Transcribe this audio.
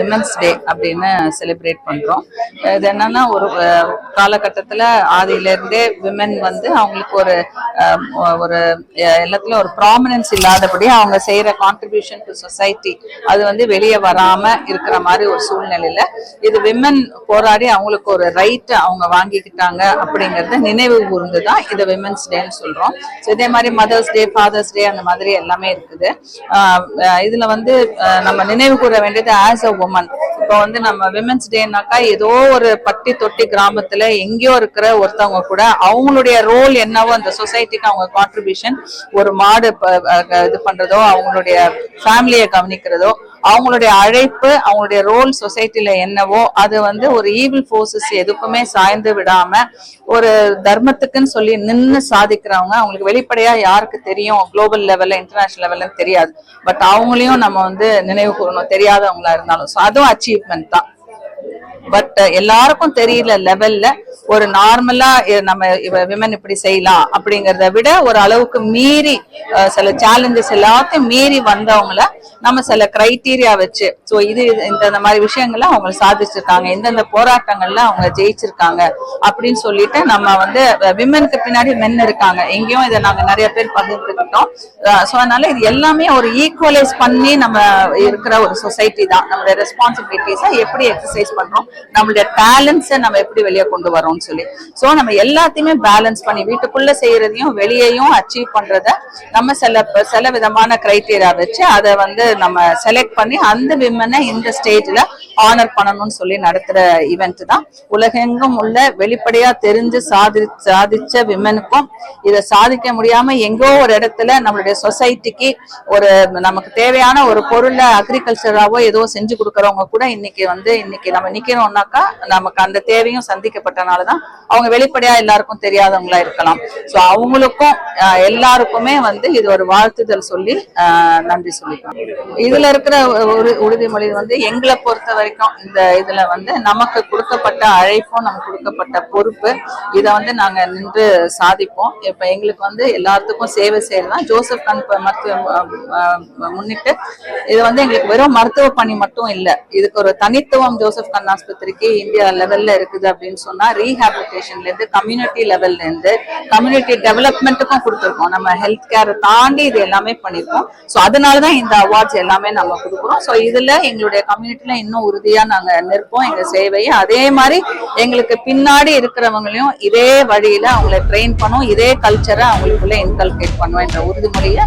Women's day அப்படின்னு celebrate பண்றோம். இது என்னன்னா ஒரு காலகட்டத்தில் காலகட்டத்துல ஆதியில இருந்தே விமன் வந்து அவங்களுக்கு ஒரு ஒரு எல்லாத்துல எல்லாத்துலயும் ஒரு ப்ராமினன்ஸ் இல்லாதபடி அவங்க செய்யற கான்ட்ரிபியூஷன் டு சொசைட்டி அது வந்து வெளியே வராம இருக்கிற மாதிரி ஒரு சூழ்நிலையில இது விமன் போராடி அவங்களுக்கு ஒரு ரைட் அவங்க வாங்கிக்கிட்டாங்க அப்படிங்கறத நினைவு கூர்ந்து தான் இதை விமன்ஸ் டேன்னு சொல்றோம். ஸோ இதே மாதிரி மதர்ஸ் டே ஃபாதர்ஸ் டே அந்த மாதிரி எல்லாமே இருக்குது. இதுல வந்து நம்ம நினைவு கூற வேண்டியது ஆஸ் அ உமன் இப்போ வந்து நம்ம விமென்ஸ் டேனாக்கா ஏதோ ஒரு பட்டி தொட்டி கிராமத்துல எங்கேயோ இருக்கிற ஒருத்தவங்க கூட அவங்களுடைய ரோல் என்னவோ அந்த சொசைட்டிக்கு அவங்க கான்ட்ரிபியூஷன் ஒரு மாடு இது பண்றதோ அவங்களுடைய ஃபேமிலியை கவனிக்கிறதோ அவங்களுடைய அழைப்பு அவங்களுடைய ரோல் சொசைட்டில என்னவோ அது வந்து ஒரு ஈவில் ஃபோர்ஸஸ் எதுக்குமே சாய்ந்து விடாம ஒரு தர்மத்துக்குன்னு சொல்லி நின்று சாதிக்கிறவங்க அவங்களுக்கு வெளிப்படையா யாருக்கு தெரியும்? குளோபல் லெவல்ல இன்டர்நேஷனல் லெவல்ல தெரியாது. பட் அவங்களையும் நம்ம வந்து நினைவு கூறணும். தெரியாதவங்களா இருந்தாலும். ஸோ அதுவும் அச்சீவ்மெண்ட் தான். பட் uh, எல்லாருக்கும் தெரியல லெவல்ல ஒரு நார்மலா நம்ம விமன் இப்படி செய்யலாம் அப்படிங்கறத விட ஒரு அளவுக்கு மீறி சில சேலஞ்சஸ் எல்லாத்தையும் மீறி வந்தவங்கள நம்ம சில கிரைட்டீரியா வச்சு ஸோ இது இது- இந்த மாதிரி விஷயங்கள்ல அவங்க சாதிச்சிருக்காங்க. இந்தந்த போராட்டங்கள்ல அவங்க ஜெயிச்சிருக்காங்க அப்படின்னு சொல்லிட்டு நம்ம வந்து விமனுக்கு பின்னாடி மென் இருக்காங்க. எங்கேயும் இதை நாங்க நிறைய பேர் பகிர்ந்துக்கிட்டோம். ஸோ அதனால இது எல்லாமே ஒரு ஈக்குவலைஸ் பண்ணி நம்ம இருக்கிற ஒரு சொசைட்டி தான். நம்மளுடைய ரெஸ்பான்சிபிலிட்டிஸை எப்படி எக்ஸசைஸ் பண்றோம் நம்மளுடைய டேலண்ட்ஸை நம்ம எப்படி வெளியே கொண்டு வரோம்னு சொல்லி. சோ நம்ம எல்லாத்தையுமே பேலன்ஸ் பண்ணி வீட்டுக்குள்ள செய்யறதையும் வெளியையும் அச்சீவ் பண்றத நம்ம சில சில விதமான கிரைட்டீரியா வச்சு அதை வந்து நம்ம செலக்ட் பண்ணி அந்த விமனை இந்த ஸ்டேஜ்ல ஆனர் பண்ணணும்னு சொல்லி நடத்துற ஈவெண்ட் தான். உலகெங்கும் உள்ள வெளிப்படையா தெரிஞ்சு சாதி சாதிச்ச விமனுக்கும் இதை சாதிக்க முடியாம எங்கோ ஒரு இடத்துல நம்மளுடைய சொசைட்டிக்கு ஒரு நமக்கு தேவையான ஒரு பொருளை அக்ரிகல்ச்சராவோ ஏதோ செஞ்சு கொடுக்கறவங்க கூட இன்னைக்கு வந்து இன்னைக்கு நம்ம சொன்னாக்கா நமக்கு அந்த தேவையும் சந்திக்கப்பட்டனாலதான் அவங்க வெளிப்படையா எல்லாருக்கும் தெரியாதவங்களா இருக்கலாம். சோ அவங்களுக்கும் எல்லாருக்குமே வந்து இது ஒரு வாழ்த்துதல் சொல்லி ஆஹ், நன்றி சொல்லிக்கலாம் இதுல இருக்கிற ஒரு உறுதிமொழி வந்து எங்களை பொறுத்த வரைக்கும் இந்த இதுல வந்து நமக்கு கொடுக்கப்பட்ட அழைப்பும் நமக்கு கொடுக்கப்பட்ட பொறுப்பு இதை வந்து நாங்க நின்று சாதிப்போம். இப்ப எங்களுக்கு வந்து எல்லாத்துக்கும் சேவை செய்யலாம் ஜோசப் கண் மருத்துவ முன்னிட்டு இது வந்து எங்களுக்கு வெறும் மருத்துவ பணி மட்டும் இல்ல. இதுக்கு ஒரு தனித்துவம் ஜோசப் கண் ஆஸ்பத்திரிக்கு இந்தியா லெவல்ல இருக்குது அப்படின்னு சொன்னா ரீஹாபிலிட்டேஷன்ல இருந்து கம்யூனிட்டி லெவல்ல இருந்து கம்யூனிட்டி டெவலப்மெண்ட்டுக்கும் கொடுத்துருக்கோம். நம்ம ஹெல்த் கேர் தாண்டி இது எல்லாமே பண்ணிருக்கோம். ஸோ அதனாலதான் இந்த அவார்ட்ஸ் எல்லாமே நம்ம கொடுக்குறோம். ஸோ இதுல எங்களுடைய கம்யூனிட்டில இன்னும் உறுதியா நாங்க நிற்போம் எங்க சேவையை. அதே மாதிரி எங்களுக்கு பின்னாடி இருக்கிறவங்களையும் இதே வழியில அவங்களை ட்ரெயின் பண்ணும் இதே கல்ச்சரை அவங்களுக்குள்ள இன்கல்கேட் பண்ணுவோம் என்ற உறுதிமொழியை